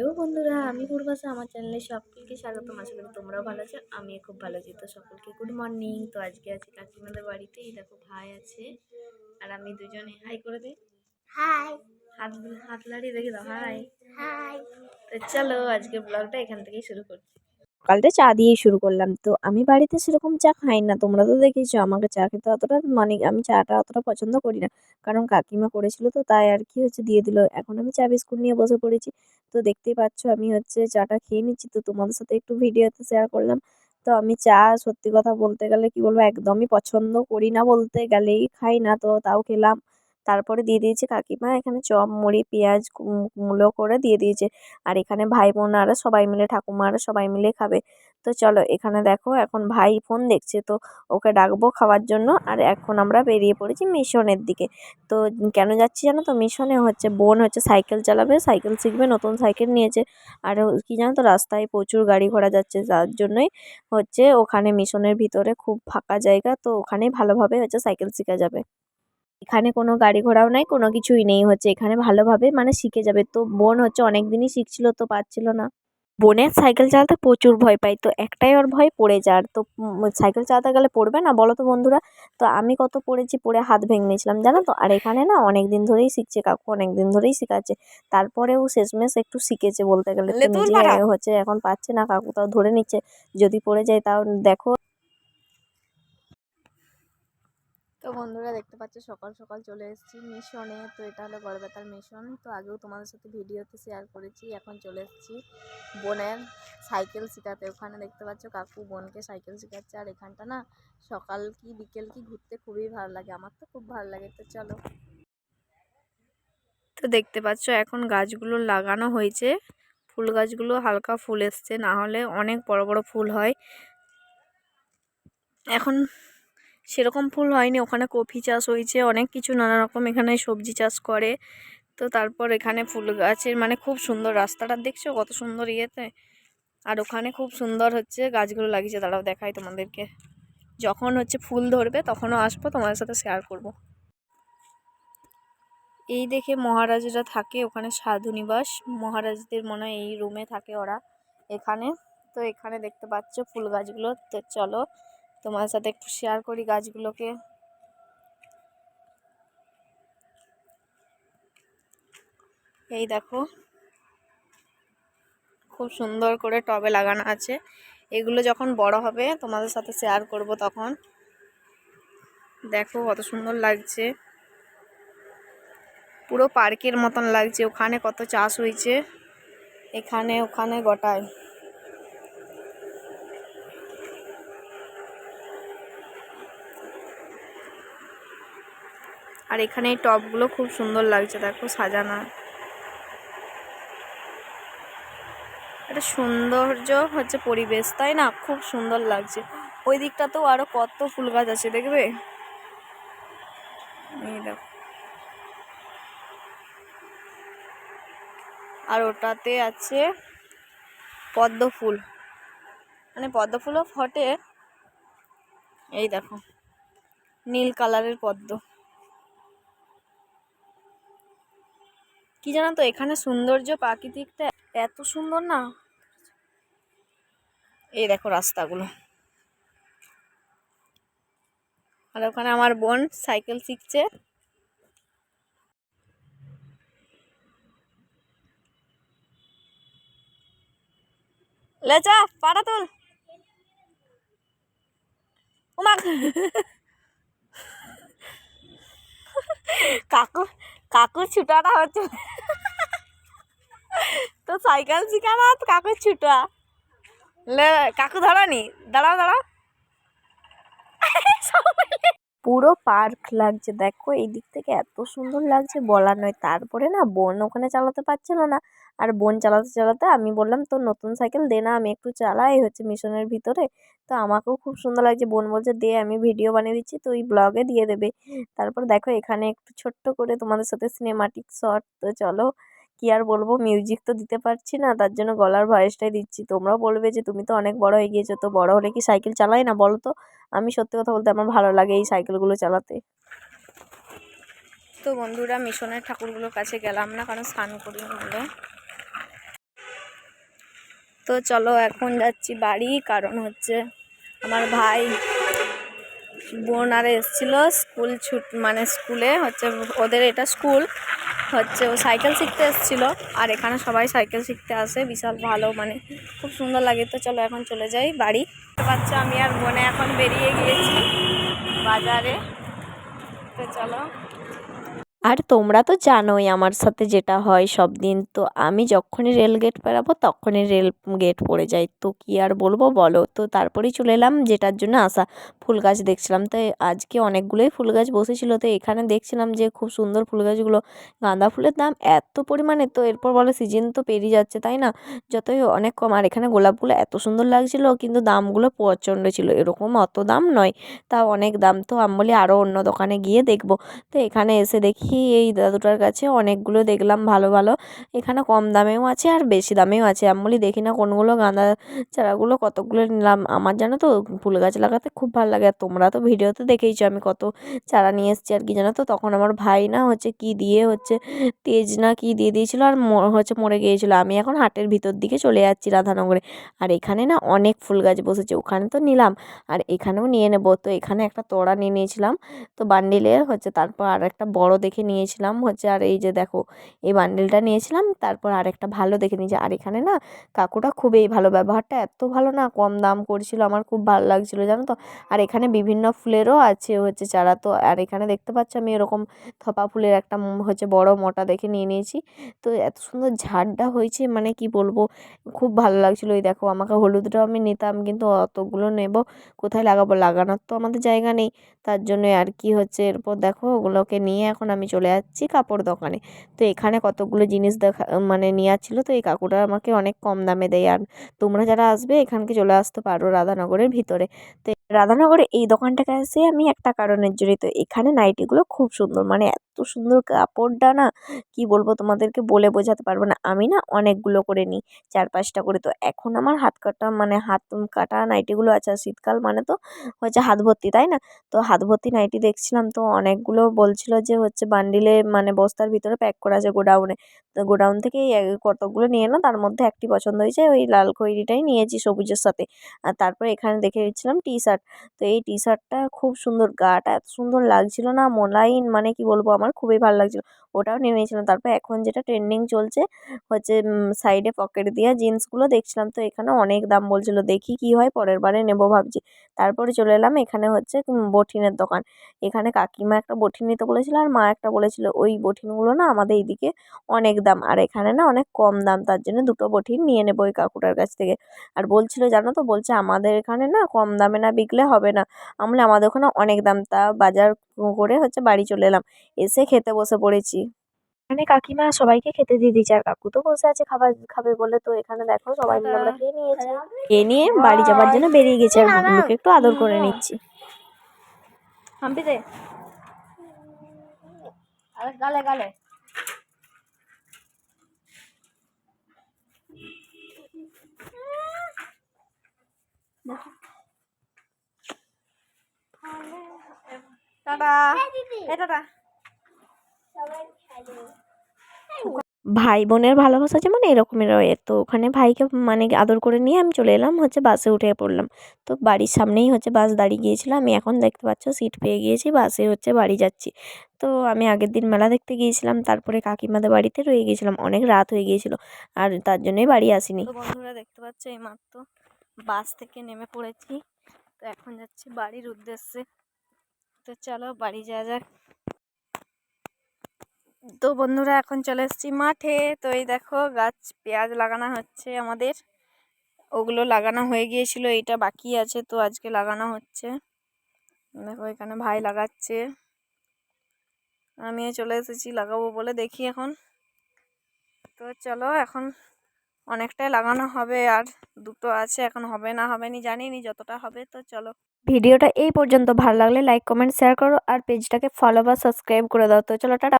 Hello বন্ধুরা আমি পূর্বাসা আমার চ্যানেলে সকলকে স্বাগত আশা করি তোমরাও ভালো আছো আমি খুব ভালো আছি। তো সকলকে গুড মর্নিং তো আজকে আছি কাকিমাদের বাড়িতে এই দেখো ভাই আছে আর আমি দুজনে। হাই করে দিই হাই হাত হাত লাড়িয়ে দেখে দাও। হাই হাই তো চলো আজকে ব্লগটা এখান থেকেই শুরু করছি। সকালটা চা দিয়েই শুরু করলাম। তো আমি বাড়িতে সেরকম চা খাই না। তোমরা তো দেখেছ আমাকে চা খেতে অতটা মানে আমি চাটা অতটা পছন্দ করি না। কারণ কাকিমা করেছিল তো তাই আর কি হচ্ছে দিয়ে দিল। এখন আমি চা বিস্কুট নিয়ে বসে পড়েছি। তো দেখতেই পাচ্ছ আমি হচ্ছে চাটা খেয়ে নিচ্ছি। তো তোমাদের সাথে একটু ভিডিওতে শেয়ার করলাম। তো আমি চা সত্যি কথা বলতে গেলে কি বলব একদমই পছন্দ করি না বলতে গেলেই খাই না। তো তাও খেলাম। তারপরে দিয়ে দিয়েছে কাকিমা, এখানে চপ, মুড়ি, পেঁয়াজ মূলো করে দিয়ে দিয়েছে। আর এখানে ভাই বোনারা সবাই মিলে, ঠাকুমারা সবাই মিলে খাবে। তো চলো এখানে দেখো, এখন ভাই ফোন দেখছে, তো ওকে ডাকবো খাওয়ার জন্য। আর এখন আমরা বেরিয়ে পড়েছি মিশনের দিকে। তো কেন যাচ্ছি জানো তো? মিশনে হচ্ছে, বোন হচ্ছে সাইকেল চালাবে, সাইকেল শিখবে, নতুন সাইকেল নিয়েছে। আর কি জানো তো? রাস্তায় প্রচুর গাড়ি ঘোড়া যাচ্ছে তার জন্যই হচ্ছে ওখানে মিশনের ভিতরে খুব ফাঁকা জায়গা, তো ওখানেই ভালোভাবে হচ্ছে সাইকেল শেখা যাবে। এখানে কোনো গাড়ি ঘোড়াও নাই কোনো কিছুই নেই হচ্ছে এখানে ভালোভাবে মানে শিখে যাবে। তো বোন হচ্ছে অনেক দিনই শিখছিল তো পারছিল না। বোনের সাইকেল চালাতে প্রচুর ভয় পাই তো একটাই ওর ভয় পড়ে যাওয়ার। তো সাইকেল চালাতে গেলে পড়বে না বলো তো বন্ধুরা? তো আমি কত পড়েছি পড়ে হাত ভেঙে নিয়েছিলাম জানো তো? আর এখানে না অনেক দিন ধরেই শিখছে কাকু অনেক দিন ধরেই শেখাচ্ছে। তারপরেও শেষমেশ একটু শিখেছে বলতে গেলে। হচ্ছে এখন পাচ্ছে না কাকু তাও ধরে নিচ্ছে। যদি পড়ে যায় তাও দেখো। তো বন্ধুরা দেখতে পাচ্ছ, সকাল সকাল চলে এসেছি মিশনে। তো এটা হলো গড়বেতার মিশন। তো আগেও তোমাদের সাথে ভিডিওতে শেয়ার করেছি, এখন চলে এসেছি বোনের সাইকেল শেখাতে ওখানে দেখতে পাচ্ছ, কাকু বোনকে সাইকেল শেখাচ্ছে আর এখানটা না, সকাল কি বিকেল কি ঘুরতে খুবই ভালো লাগে। আমার তো খুব ভালো লাগে। তো চলো। তো দেখতে পাচ্ছ, এখন গাছগুলো লাগানো হয়েছে। ফুল গাছগুলো হালকা ফুল এসছে। না হলে অনেক বড় বড় ফুল হয়। এখন সেরকম ফুল হয়নি। ওখানে কফি চাষ হয়েছে, অনেক কিছু নানা রকম এখানে সবজি চাষ করে। তো তারপর এখানে ফুল গাছের মানে খুব সুন্দর রাস্তাটা দেখছ? কত সুন্দর ইয়েতে। আর ওখানে খুব সুন্দর হচ্ছে গাছগুলো লাগিয়েছে। তারাও দেখাই তোমাদেরকে। যখন হচ্ছে ফুল ধরবে তখনও আসব, তোমাদের সাথে শেয়ার করব। এই দেখে মহারাজরা থাকে ওখানে সাধু নিবাস মহারাজদের মনে হয় এই রুমে থাকে ওরা এখানে। তো এখানে দেখতে পাচ্ছ ফুল গাছগুলো। তো চলো তোমার সাথে একটু শেয়ার করি গাছগুলোকে। এই দেখো, খুব সুন্দর করে টবে লাগানো আছে। এগুলো যখন বড় হবে, তোমাদের সাথে শেয়ার করব তখন। দেখো কত সুন্দর লাগছে। পুরো পার্কের মতন লাগছে, ওখানে কত চাষ হয়েছে। এখানে, ওখানে গোটায়। আর এখানে এই টবগুলো খুব সুন্দর লাগছে, দেখো সাজানো। একটা সৌন্দর্য হচ্ছে পরিবেশ, তাই না? খুব সুন্দর লাগছে। ওই দিকটাতেও আরও কত ফুল গাছ আছে, দেখবে? এই দেখো। আর ওটাতে আছে পদ্ম ফুল। মানে পদ্ম ফুলও ফটে। এই দেখো, নীল কালারের পদ্ম। কি জানো তো, এখানে সৌন্দর্য প্রাকৃতিকটা এত সুন্দর না? এই দেখো রাস্তাগুলো। আর ওখানে আমার বোন সাইকেল শিখছে। লেচা পাটা তুল। কাকু। কাকুর ছুটাটা হচ্ছে। তো সাইকেল শিখানো আর কাকুর ছুটা। কাকু ধরানি? দাঁড়াও দাঁড়াও। পুরো পার্ক লাগছে, দেখো এই দিক থেকে এত সুন্দর লাগছে বলার নয়। তারপরে না, বোন ওখানে চালাতে পারছিল না। আর বোন চালাতে চালাতে আমি বললাম তো নতুন সাইকেল দে না, আমি একটু চালাই। হচ্ছে মিশনের ভিতরে। তো আমাকেও খুব সুন্দর লাগছে। বোন বলছে, দে, আমি ভিডিও বানিয়ে দিচ্ছি তো ওই ব্লগে দিয়ে দেবে। তারপর দেখো, এখানে একটু ছোট্ট করে তোমাদের সাথে সিনেমাটিক শট তো চলো, কি আর বলব? মিউজিক তো দিতে পারছি না, তার জন্য গলার ভয়েসটাই দিচ্ছি। তোমরাও বলবে যে, তুমি তো অনেক বড় হয়ে গিয়েছো, তো বড় হলে কি সাইকেল চালাই না, বলো তো? আমি সত্যি কথা বলতে আমার ভালো লাগে এই সাইকেলগুলো চালাতে। তো বন্ধুরা, মিশনের ঠাকুরগুলোর কাছে গেলাম না, কারণ স্নান করি বলে তো চলো এখন যাচ্ছি বাড়ি, কারণ হচ্ছে আমার ভাই বোন আর এসেছিল স্কুল ছুট মানে স্কুলে হচ্ছে ওদের এটা স্কুল, হচ্ছে ও সাইকেল শিখতে এসেছিল আর এখানে সবাই সাইকেল শিখতে আসে, বিশাল ভালো মানে খুব সুন্দর লাগে। তো চলো এখন চলে যাই বাড়ি। বাচ্চা আমি আর বোনে এখন বেরিয়ে গিয়েছি বাজারে। তো চলো। আর তোমরা তো জানোই আমার সাথে যেটা হয় সব দিন তো আমি যখনই রেল গেট পেরাবো তখনই রেল গেট পড়ে যায়। তো কী আর বলব বলো? তো তারপরেই চলে এলাম যেটার জন্য আসা ফুল গাছ দেখছিলাম। তো আজকে অনেকগুলোই ফুল গাছ বসেছিল। তো এখানে দেখছিলাম যে খুব সুন্দর ফুল গাছগুলো। গাঁদা ফুলের দাম এত পরিমাণে। তো এরপর বলো সিজন তো পেরিয়ে যাচ্ছে, তাই না? যতই অনেক কম। আর এখানে গোলাপগুলো এত সুন্দর লাগছিল, কিন্তু দামগুলো প্রচণ্ড ছিল। এরকম অত দাম নয়, তাও অনেক দাম। তো আমি বলি আরও অন্য দোকানে গিয়ে দেখব। তো এখানে এসে দেখি এই দাদুটার কাছে অনেকগুলো দেখলাম ভালো ভালো। এখানে কম দামেও আছে আর বেশি দামেও আছে। আমি বলি, দেখি না কোনগুলো গাঁদা চারাগুলো কতগুলো নিলাম। আমার জানো তো, ফুল গাছ লাগাতে খুব ভালো লাগে। আর তোমরা তো ভিডিওতে দেখেইছো আমি কত চারা নিয়ে এসেছি আর কি জানো তো? তখন আমার ভাই না হচ্ছে কি দিয়ে হচ্ছে তেজ না কি দিয়ে দিয়েছিলো আর হচ্ছে মরে গিয়েছিল। আমি এখন হাটের ভিতর দিকে চলে যাচ্ছি রাধানগরে। আর এখানে না অনেক ফুল গাছ বসেছে। ওখানে তো নিলাম আর এখানেও নিয়ে নেব। তো এখানে একটা তোড়া নিয়ে নিয়েছিলাম। তো বান্ডিলের হচ্ছে, তারপর আর একটা বড় দেখে নিয়েছিলাম হচ্ছে আর এই যে দেখো, এই বান্ডেলটা নিয়েছিলাম। তারপর আর একটা ভালো দেখে নিয়েছি। আর এখানে না কাকুটা খুবই ভালো ব্যবহারটা এত ভালো না কম দাম করছিল। আমার খুব ভালো লাগছিল, জানো তো? আর এখানে বিভিন্ন ফুলেরও আছে হচ্ছে চারা। তো আর এখানে দেখতে পাচ্ছ আমি এরকম থপা ফুলের একটা হচ্ছে বড় মোটা দেখে নিয়ে নিয়েছি। তো এত সুন্দর ঝাড়টা হয়েছে মানে কি বলব? খুব ভালো লাগছিল। এই দেখো, আমাকে হলুদটাও আমি নিতাম কিন্তু অতগুলো নেব। কোথায় লাগাবো? লাগানোর তো আমাদের জায়গা নেই। তার জন্য আর কি হচ্ছে, এরপর দেখো ওগুলোকে নিয়ে এখন আমি চলে যাচ্ছি কাপড় দোকানে। তো এখানে কতগুলো জিনিস দেখা মানে নেওয়ার ছিল, তো এই কাকুটা আমাকে অনেক কম দামে দেয়। আর তোমরা যারা আসবে, এখানকে চলে আসতে পারো রাধানগরের ভিতরে। তো রাধানগরে এই দোকানটাকে আসে আমি একটা কারণের জড়িত। এখানে নাইটিগুলো খুব সুন্দর মানে সুন্দর কাপড়টা না, কি বলব তোমাদেরকে বলে বোঝাতে পারব না। আমি না অনেকগুলো করে নিই, চার পাঁচটা করে। তো এখন আমার হাত কাটা মানে হাত কাটা নাইটিগুলো আছে শীতকাল মানে তো হচ্ছে হাত ভর্তি, তাই না? তো হাত ভর্তি নাইটি দেখছিলাম, তো অনেকগুলো বলছিল যে হচ্ছে বান্ডিলে মানে বস্তার ভিতরে প্যাক করা আছে গোডাউনে তো গোডাউন থেকে কতগুলো নিয়ে এলাম তার মধ্যে একটি পছন্দ হয়েছে, ওই লাল খৈরিটাই নিয়েছি সবুজের সাথে। আর তারপরে এখানে দেখে দিচ্ছিলাম টি শার্ট তো এই টি শার্টটা খুব সুন্দর, গাটা এত সুন্দর লাগছিল না, মোলায়েম মানে কি বলব আমার খুবই ভালো লাগছিল। ওটাও নিয়ে নিয়েছিলাম তারপর এখন যেটা ট্রেন্ডিং চলছে হচ্ছে সাইডে পকেট দেওয়া জিন্সগুলো দেখছিলাম। তো এখানে অনেক দাম বলছিল দেখি কি হয় পরের বারে নেব ভাবছি। তারপরে চলে এলাম এখানে হচ্ছে উম, বটিনের দোকান। এখানে কাকিমা একটা বটি নিতে বলেছিল আর মা একটা বলেছিল ওই বটিনগুলো না আমাদের এইদিকে অনেক দাম। আর এখানে না অনেক কম দাম তার জন্য দুটো বটিন নিয়ে নেব ওই কাকুটার কাছ থেকে। আর বলছিল জানো তো? বলছে আমাদের এখানে না কম দামে না বিকলে হবে না। আমি বলি, আমাদের ওখানে অনেক দাম। তা বাজার করে হচ্ছে বাড়ি চলে এলাম। এসে খেতে বসে পড়েছি। এখানে কাকিমা সবাইকে খেতে দিয়ে দিয়েছে। আর কাকু তো বসে আছে খাবার খাবে বলে তো এখানে দেখো সবাই মিলে আমরা খেয়ে নিয়েছি। খেয়ে নিয়ে বাড়ি যাবার জন্য বেরিয়ে গেছি আর গুগলুকে একটু আদর করে নিচ্ছি। হাম্পি দে। গালে গালে। টাটা। এই টাটা। ভাই বোনের ভালোবাসা যেমন এরকমের হয় তো ওখানে ভাইকে মানে আদর করে নিয়ে আমি চলে এলাম, হচ্ছে বাসে উঠে পড়লাম। তো বাড়ির সামনেই হচ্ছে বাস দাঁড়িয়ে গিয়েছিল। আমি এখন দেখতে পাচ্ছ সিট পেয়ে গিয়েছি, বাসে হচ্ছে বাড়ি যাচ্ছি। তো আমি আগের দিন মেলা দেখতে গিয়েছিলাম, তারপরে কাকিমাদের বাড়িতে রয়ে গিয়েছিলাম। অনেক রাত হয়ে গিয়েছিল আর তার জন্যই বাড়ি আসিনি। বন্ধুরা দেখতে পাচ্ছ এই মাত্র বাস থেকে নেমে পড়েছি। তো এখন যাচ্ছি বাড়ির উদ্দেশ্যে। তো চলো বাড়ি যাওয়া যাক। তো বন্ধুরা, এখন চলে এসেছি মাঠে। তো এই দেখো, গাছ পেঁয়াজ লাগানো হচ্ছে আমাদের। ওগুলো লাগানো হয়ে গিয়েছিল, এইটা বাকি আছে তো আজকে লাগানো হচ্ছে। দেখো, এখানে ভাই লাগাচ্ছে। আমিও চলে এসেছি লাগাবো বলে দেখি এখন। তো চলো, এখন অনেকটাই লাগানো হবে আর দুটো আছে, এখন হবে না হবে নি জানি নি যতটা হবে তো চলো। ভিডিওটা এই পর্যন্ত। ভালো লাগলে লাইক কমেন্ট শেয়ার করো আর পেজটাকে ফলো বা সাবস্ক্রাইব করে দাও। তো চলো, টাটা।